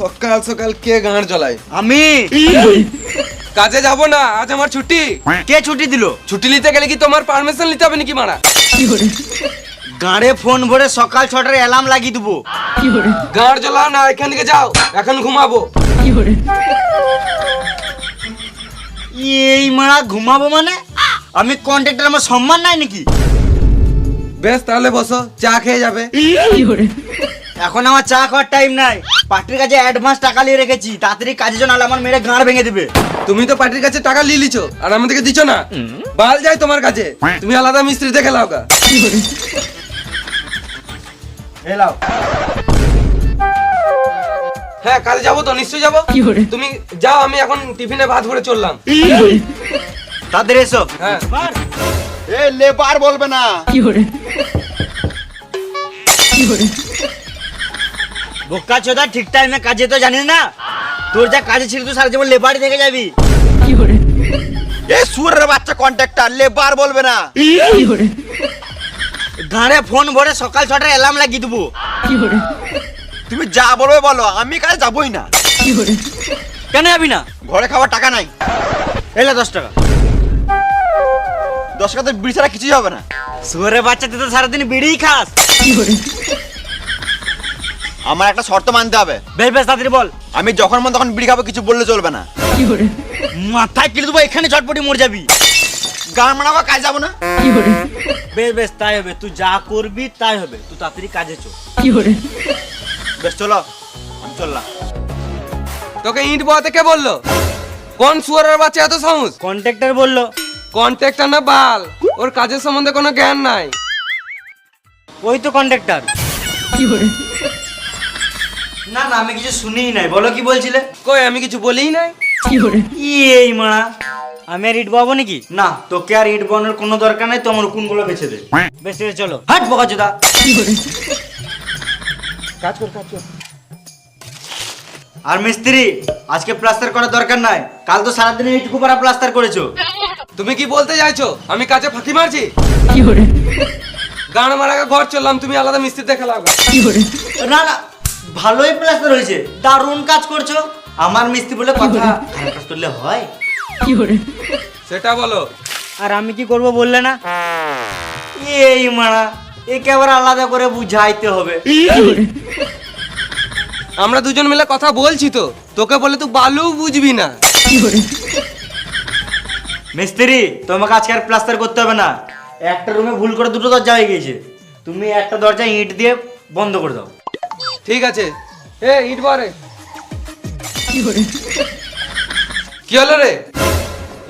সকাল সকাল কে গাঁড় জ্বলায়? আমি। কাজে যাব না আজ আমার ছুটি। কে ছুটি দিল? ছুটি নিতে গেলে কি তোমার পারমিশন নিতে হবে নাকি মারা? গাড়ে ফোন ভরে সকাল ছটার অ্যালার্ম লাগিয়ে দেবো। গাঁড় জ্বলাও না এখান থেকে যাও এখন ঘুমাবো। এই মারা ঘুমাবো মানে? আমি কন্ট্রাক্টর আমার সম্মান নাই নাকি? বেশ তাহলে বসো চা খেয়ে যাবে। এখন আমার চা খাওয়ার টাইম নাই। পার্টির কাছে অ্যাডভান্স টাকা নিয়ে রেখেছি তাড়াতাড়ি কাজের জন্য আমার মেরে গাঁড় ভেঙে দেবে। তুমি তো পার্টির কাছে টাকা নিয়ে লিছো আর আমাদেরকে দিছো না। বাল যায় তোমার কাছে তুমি আলাদা মিস্ত্রি দেখে লাও গা এলাও হ্যাঁ কাল যাব তো নিশ্চয়ই যাব। তুমি যাও আমি এখন টিফিনে ভাত ভরে চললাম। তাদের এসো। হ্যাঁ। এ লেবার বলবে না। বোকা চোদা ঠিক টাইমে কাজে তো জানিস না? তোর যা কাজে ছিল তুই সারা জীবন লেবারি থেকে যাবি। এ সুরের বাচ্চা কন্ট্রাক্টর লেবার বলবে না। গাঁড়ে ফোন ভরে সকাল ছটার অ্যালার্ম লাগিয়ে দেবো। তুমি যা বলবে বলো আমি কাজে যাবই না। কেন যাবি না? ঘরে খাওয়ার টাকা নাই। এলে দশ টাকা। দশ টাকা তো বিড়ি ছাড়া কিছুই হবে না। শুয়ারে বাচ্চা তুই তো সারাদিন বিড়িই খাস। আমার একটা শর্ত মানতে হবে। বেশ বেশ তাড়াতাড়ি বল। আমি যখন মন তখন বিড়ি খাব কিছু বললে চলবে না। কি করে? মাথায় কিনে দেবো এখানে চটপটি মরে যাবি। গান মানাবো কাজ যাব না? বেশ বেশ তাই হবে। তুই যা করবি তাই হবে। তুই তাড়াতাড়ি কাজে চো বেশ চলো। আমি চললাম। তোকে ইট বহাতে কে বলল? কোন সুয়ারের বাচ্চা এত সাহস? কন্ট্রাক্টর বলল। কন্ট্রাক্টর না বাল? ওর কাজের সম্বন্ধে কোনো জ্ঞান নাই। ওই তো কন্ট্রাক্টর না না আমি কিছু শুনিই নাই। বলো কি বলছিলে? কই আমি কিছু বলিই নাই? এই মারা আমি আর ইট বাবো নাকি? না তোকে আর ইট বানোর কোনো দরকার নাই তো আমার উকুনগুলো বেছে দে। বেশ চলো। হাট বোকা চোদা কাজ কর কাজ কর। আর মিস্ত্রি আজকে প্লাস্টার করার দরকার নাই। কাল তো সারাদিন এইটুকু পারা প্লাস্টার করেছ। তুমি কি বলতে চাইছো? আমি কাজে ফাঁকি মারছি? গান মারাকে ঘর চললাম তুমি আলাদা মিস্ত্রি দেখা লাগবে। না না ভালোই প্লাস্টার হয়েছে। দারুণ কাজ করছ। আমার মিস্ত্রি বলে কথা খারাপ কাজ করলে হয়? সেটা বলো। আর আমি কি করব বললে না? এই মারা একে আবার আলাদা করে বুঝাইতে হবে। আমরা দুজন মিলে কথা বলছি তো। তোকে বলে তুই বালু বুঝবি না। মিস্ত্রি তোমাকে আজকে আর প্লাস্টার করতে হবে না। একটা রুমে ভুল করে দুটো দরজা হয়ে গিয়েছে। তুমি একটা দরজা ইট দিয়ে বন্ধ করে দাও। ঠিক আছে। এ ইট বারে কি হলো রে?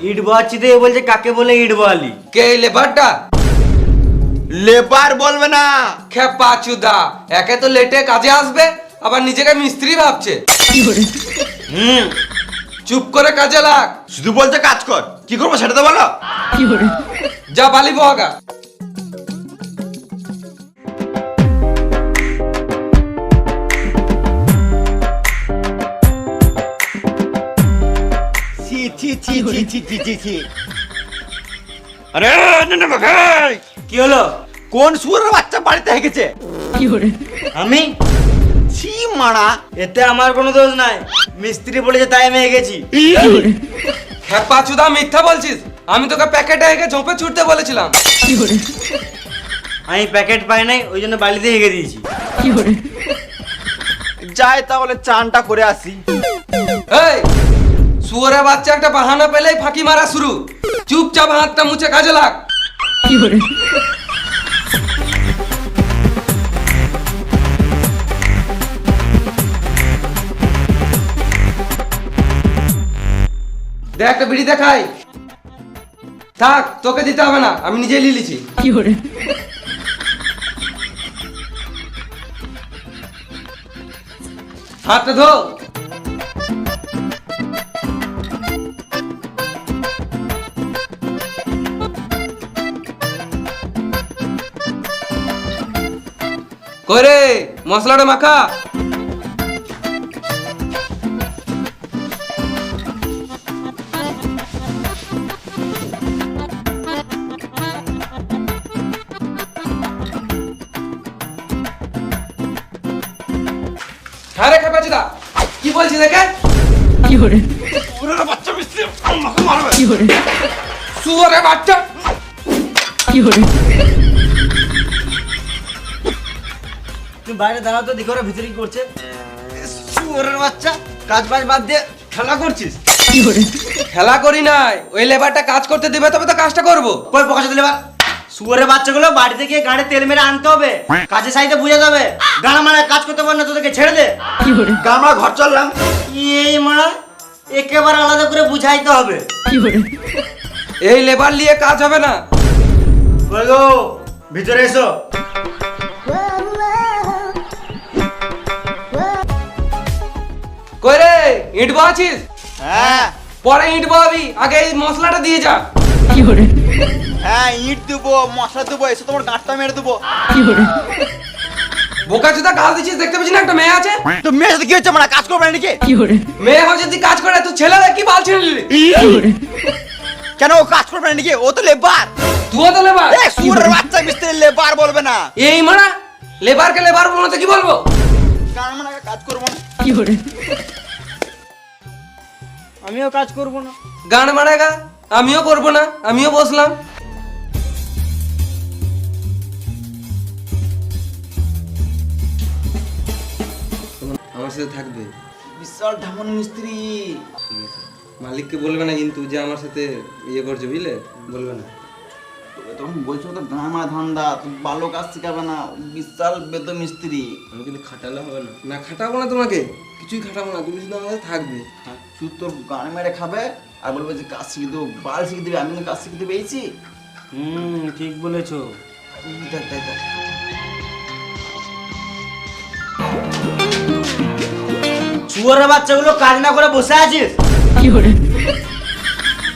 ইট বাচ্চি দিয়ে বলছে কাকে বলে ইট বালি কে লেবারটা? লেবার বলবে না। খেপা চুদা একে তো লেটে কাজে আসবে আবার নিজেকে মিস্ত্রি ভাবছে। হুম চুপ করে কাজে লাগ। শুধু বলতে কাজ কর। কি করব সেটা তো বলো। যা বালি বহাগা। ছি ছি ছি ছি ছি ছি ছি ছি। আরে না, না, ভাই! কি হলো? কোন সুরের বাচ্চা বাড়িতে হেগেছে? আমি? ছি মারা। এতে আমার কোনো দোষ নাই। মিস্ত্রি বলেছে তাই আমি গেছি খেপা চুদা মিথ্যা বলছিস? আমি তোকে প্যাকেটে হেগে ঝোপে ছুটতে বলেছিলাম। আমি প্যাকেট পাই নাই ওই জন্য বালিতে হেগে দিয়েছি। যাই তাহলে চানটা করে আসি। এই শুয়োরে বাচ্চা একটা বাহানা পেলেই ফাঁকি মারা শুরু। চুপচাপ হাতটা মুছে কাজে লাগ। দেখ একটা বিড়ি দেখাই। থাক তোকে দিতে হবে না আমি নিজেই লিলিছি হাতটা ধো। ওরে মশলাটা মাখা। হ্যাঁ রে খেপেছিদা কি বলছিস দেখে কি হরে পুরোটা বাচ্চা মিস্ত্রি আমাকে মারবে। কি হরে সুয়ারে বাচ্চা। কি হরে বাইরে দাঁড়াও তো দেখো ওরা ভিতরে করছে। শুয়োরের বাচ্চা কাজ বাজ বাদ দিয়ে খেলা করছিস? খেলা করি নাই ওই লেবারটা কাজ করতে দিবে তবে তো কাজটা করব। কই দিলে বা শুয়োরের বাচ্চাগুলো বাড়িতে গিয়ে গাড়ি তেল মেরে আনতে হবে। কাজের সাইডে বুঝে যাবে। গানা মারা কাজ করতে পারে না তোদেরকে ছেড়ে দে। আমরা ঘর চললাম। এই মারা একেবারে আলাদা করে বুঝাইতে হবে। এই লেবার নিয়ে কাজ হবে না। গো ভিতরে এসো। কই রে ইট বাছিস হ্যাঁ। পরে ইট বাবি আগে এই মশলাটা দিয়ে যা। হ্যাঁ ইট দেবো মশলা দেবো এসে তোমার গাঁটটা মেরে দেবো। বোকা চোদা গাল দিচ্ছিস দেখতে পাচ্ছিস না একটা মেয়ে আছে? তো মেয়ের সাথে কি হচ্ছে? আমরা কাজ করব না নাকি মেয়ে হয়ে যদি কাজ করে তুই ছেলে কি বাল ছেড়ে নিলি কেন ও কাজ করবে না নাকি? ও তো লেবার। তুইও তো লেবার। এ সুরের বাচ্চা মিস্ত্রি লেবার বলবে না। এই মারা লেবারকে লেবার বলব না তো কি বলব? কারণ আমরা কাজ করব? না আমিও কাজ করব না। গান মারাগা আমিও করব না আমিও বসলাম। আমার সাথে থাকবে। বিশাল ঢামন মিস্ত্রি। ঠিক আছে। মালিককে বলবে না কিন্তু যে আমার সাথে ইয়ে করছে বুঝলে? বলবে না। তখন বলছো তো ধামা ধান্দা তুমি ভালো কাজ শিখাবে না বিশাল বেদ মিস্ত্রি। আমি কিন্তু খাটালে হবে না। না খাটাবো না তোমাকে। কিছুই খাটাবো না তুমি শুধু আমার সাথে থাকবে। তুই তোর গান মেরে খাবে আর বলবে যে কাজ শিখে দেবো বাল শিখে দেবে আমি কিন্তু কাজ শিখতে পেয়েছি হুম ঠিক বলেছ। দেখ দেখ দেখ। শুয়োরের বাচ্চাগুলো কাজ না করে বসে আছিস?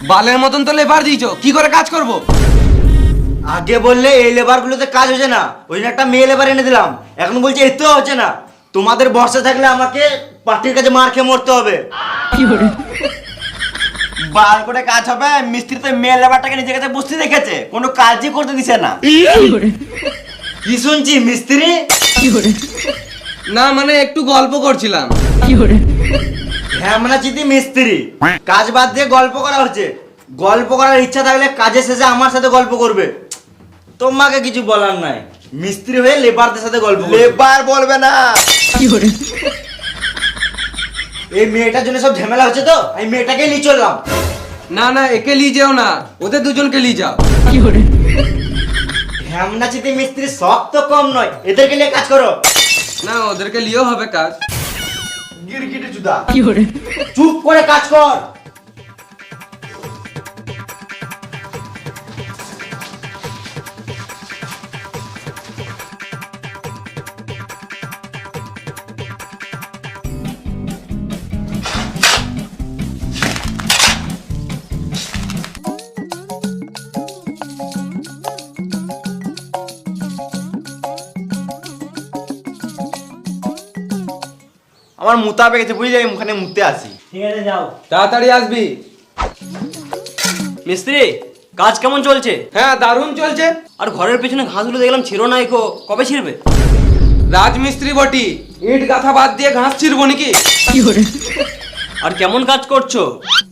বালের মতন তো লেবার দিয়েছ কি করে কাজ করব? আগে বললে এই লেবার গুলোতে কাজ হচ্ছে না ওই জন্য একটা মেয়ে লেবার এনে দিলাম এখন বলছে এতেও হচ্ছে না। তোমাদের বর্ষা থাকলে আমাকে পার্টির কাছে মার খেয়ে মরতে হবে। বাল করে কাজ হবে মিস্ত্রি তো মেয়ে লেবারটাকে নিজের কাছে বসতে দেখেছে কোনো কাজই করতে দিছে না। কি শুনছি মিস্ত্রি? না মানে একটু গল্প করছিলাম। হ্যামনা চিতি মিস্ত্রি কাজ বাদ দিয়ে গল্প করা হচ্ছে। গল্প করার ইচ্ছা থাকলে কাজের শেষে আমার সাথে গল্প করবে। তোমাকে কিছু বলার নাই। মিস্ত্রি হয়ে লেবারদের সাথে গল্প লেবার বলবে না। এই মেয়েটার জন্য সব ঝামেলা হচ্ছে তো? আমি মেয়েটাকে নিয়ে চললাম। না না একে নিয়ে যাও না। ওদের দুজনকে নিয়ে যাও। কি হ্যামনা চিতি মিস্ত্রি সব তো কম নয়। এদেরকে নিয়ে কাজ করো। না ওদেরকে নিয়েও হবে কাজ। গিরগিটি জুদা চুপ করে কাজ কর। আমার মুতা পেয়ে গেছে বুঝলি? আমি ওখানে মুতে আসি ঠিক আছে যাও। তাড়াতাড়ি আসবি। মিস্ত্রি কাজ কেমন চলছে? হ্যাঁ দারুণ চলছে। আর ঘরের পেছনে ঘাসগুলো দেখলাম ছিল না এখো কবে ছিড়বে? রাজমিস্ত্রি বটি ইট গাথা বাদ দিয়ে ঘাস ছিড়বো নাকি? আর কেমন কাজ করছ?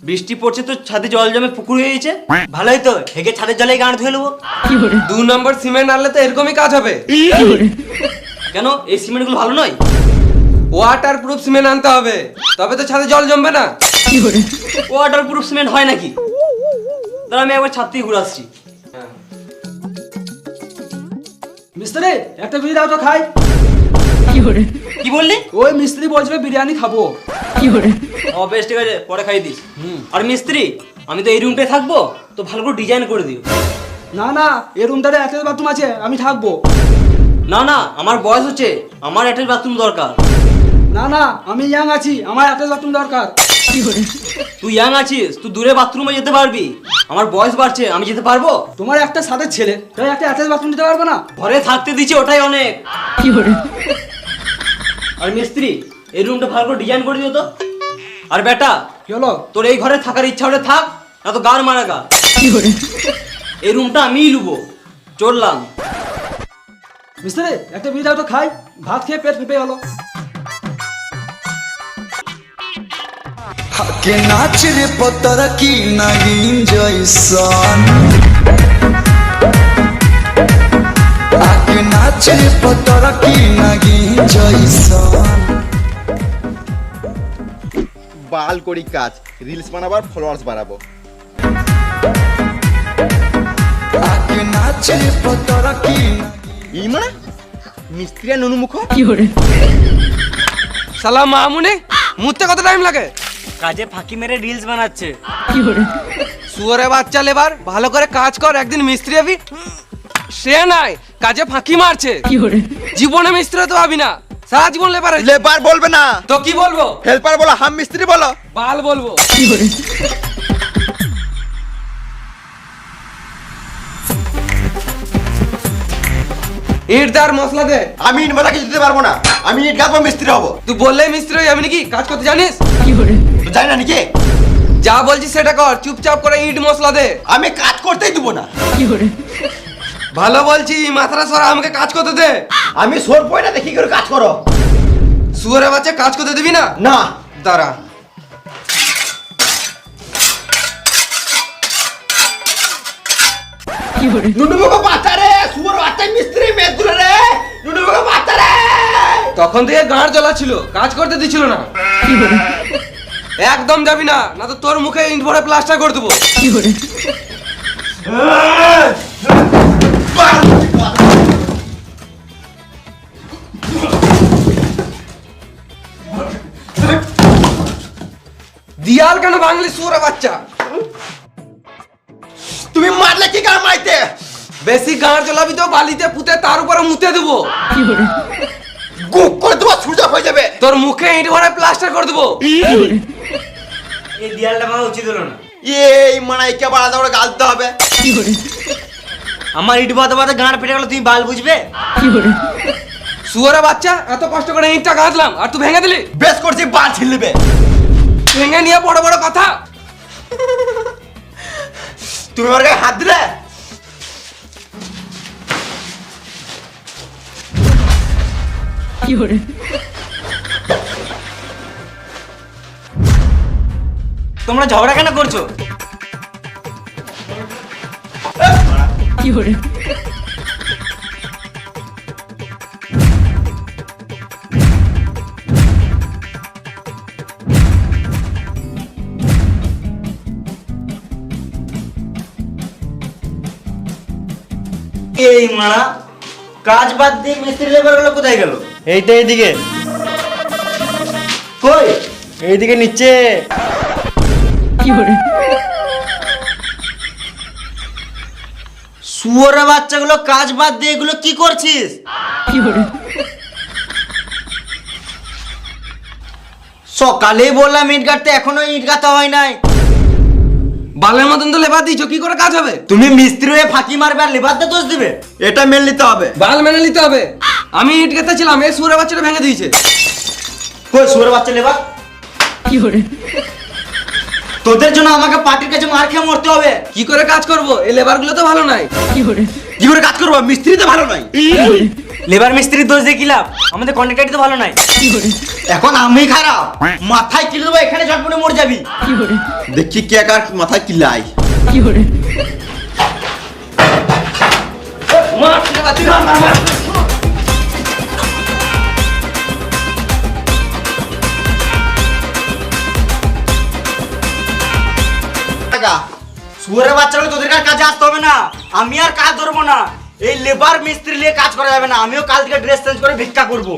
বৃষ্টি পড়ছে তো ছাদে জল জমে পুকুর হয়ে গেছে। ভালোই তো হেগে ছাদের জলে গান ধুয়ে নেব। দু নম্বর সিমেন্ট আনলে তো এরকমই কাজ হবে। কেন? এই সিমেন্টগুলো ভালো নয়? ওয়াটার প্রুফ সিমেন্ট আনতে হবে। তবে তো ছাদে জল জমবে না। ওয়াটার প্রুফ সিমেন্ট হয় নাকি? তাহলে আমি একবার ছাদ থেকে ঘুরে আসছি। মিস্ত্রি একটা বিড়ি দাও তো খাই। কি বললি? ওই মিস্ত্রি বলছিল বিরিয়ানি খাব। ও বেশ ঠিক আছে পরে খাই দিস। আর মিস্ত্রি আমি তো এই রুমটায় থাকব তো ভালো করে ডিজাইন করে দিও। না না এই রুমটাতে অ্যাটাচ বাথরুম আছে আমি থাকব। না না আমার বয়স হচ্ছে আমার অ্যাটাচ বাথরুম দরকার। না না আমি ইয়াং আছি আমার অ্যাটাচ বাথরুম দরকার। তুই ইয়াং আছিস তুই দূরে বাথরুমে যেতে পারবি। আমার বয়স বাড়ছে আমি যেতে পারব? তোমার একটা সাথে ছেলে তাই একটা অ্যাটাচ বাথরুম দিতে পারবে না? ঘরে থাকতে দিচ্ছি ওটাই অনেক। আর মিস্ত্রি এই রুমটা ভালো করে ডিজাইন করে দিও তো। আর বেটা কি হলো? তোর এই ঘরে থাকার ইচ্ছা হলে থাক না তো গার মারা গা। এই রুমটা আমিই লুবো চললাম। মিস্ত্রি একটা বিড়ি দাও তো খাই। ভাত খেয়ে পেট ফেপে গেলো। হাকে নাচের পতারা কি নাগিন জয়সান হাকে নাচের পতারা কি নাগিন জয়সান বাল করি কাজ রিলস বানাবার ফলোয়ার্স বাড়াবো হাকে নাচের পতারা কি ইমা মানে? মিস্ত্রিয়া নুনুমুখ? কি হরে সালা মামুনে মুতে কত টাইম লাগে? কাজে ফাঁকি মেরে রিলস বানাচ্ছে। শুয়ারে বাচ্চা লেবার ভালো করে কাজ কর একদিন মিস্ত্রি হবি। সে নাই কাজে ফাঁকি মারছে। জীবনে মিস্ত্রি তো ভাবি না সারা জীবন লেবার। লেবার বলবে না। তো কি বলব? হেল্পার বলো হাম মিস্ত্রি বলো। বাল বলব। ইট দার মশলা দে। আমি ইট কিছু দিতে পারব না। আমি ইট গাঁথবো মিস্ত্রি হব। তুই বললেই মিস্ত্রি হয়ে যাবি নাকি? কাজ করতে জানিস? জানি না নাকি? যা বলছিস সেটা কর চুপচাপ করে ইট মশলা দে। আমি কাজ করতেই দেবো না। ভালো বলছি মাথাটা সরা আমাকে কাজ করতে দে। আমি সোর পয় না দেখি করে কাজ করো। শুয়ারে বাচ্চা কাজ করতে দিবি না? না। দাঁড়া। নুনু মুখ মিস্ত্রি রে নুনু মুখ বাচ্চা রে। তখন থেকে গাঁড় জ্বলা ছিল কাজ করতে দিছিল না। একদম যাবি না না তো তোর মুখে ইট ভরে প্লাস্টার করে দেবো। দিয়াল কেন বাংলি সুরে বাচ্চা? তুমি মারলে কি কার মাইতে? বেশি গাঁড় জ্বলাবি তো বালিতে পুঁতে তার উপরে মুতে দেবো। গুপ করে তোমার সুজা হয়ে যাবে। তোর মুখে ইট ভরে প্লাস্টার করে দেবো। এই দেয়ালটা ভাঙা উচিত হলো না। এই মানাই কে বাড়াতে করে গালতে হবে। আমার ইট বাদে বাদে গাঁড় ফেটে গেল তুমি বাল বুঝবে? শুয়ারে বাচ্চা এত কষ্ট করে ইটটা গাঁথলাম আর তুই ভেঙে দিলি? বেশ করছি বাল ছিলবে ভেঙে নিয়ে বড় বড় কথা। তুমি আমার গায়ে হাত দিলে? তোমরা ঝগড়া কেন করছ? এই মারা কাজ বাদ দিয়ে মিস্ত্রি লেবারগুলো কোথায় গেল? এইটা এইদিকে কই? এইদিকে নিচে। শুয়োরে বাচ্চাগুলো কাজ বাদ দিয়ে এগুলো কি করছিস? সকালেই বললাম ইট গাঁথতে এখনও ইট গাঁথা হয় নাই। বালের মতন তো লেবার দিয়েছ কি করে কাজ হবে? তুমি মিস্ত্রি হয়ে ফাঁকি মারবে আর লেবার লেবারতে দোষ দিবে? এটা মেনে নিতে হবে। বাল মেনে নিতে হবে। আমি ইট গেতেছিলাম এই সুরের বাচ্চাটা ভেঙে দিয়েছে। কই সুরের বাচ্চা লেবার? কি করে? তোদের জন্য আমাকে পার্টির কাছে মার খেয়ে মরতে হবে। কি করে কাজ করব? এই লেবারগুলো তো ভালো নাই। কি করে? কাজ করব মিস্ত্রি তো ভালো নাই। লেবার মিস্ত্রির দোষ দিয়ে কি লাভ? আমাদের কন্ট্রাক্টারই তো ভালো নাই। এখন আমি খারাপ। মাথায় কিলে দেবো এখানে ঝটপটে মরে যাবি। দেখি কে কার মাথায় কিলাই কি সুরে শুয়োরে বাচ্চাগুলো তোদের কাজে আসতে হবে না? আমি আর কাজ ধরবো না। এই লেবার মিস্ত্রি নিয়ে কাজ করা যাবে না। আমিও কাল থেকে ড্রেস চেঞ্জ করে ভিক্ষা করব।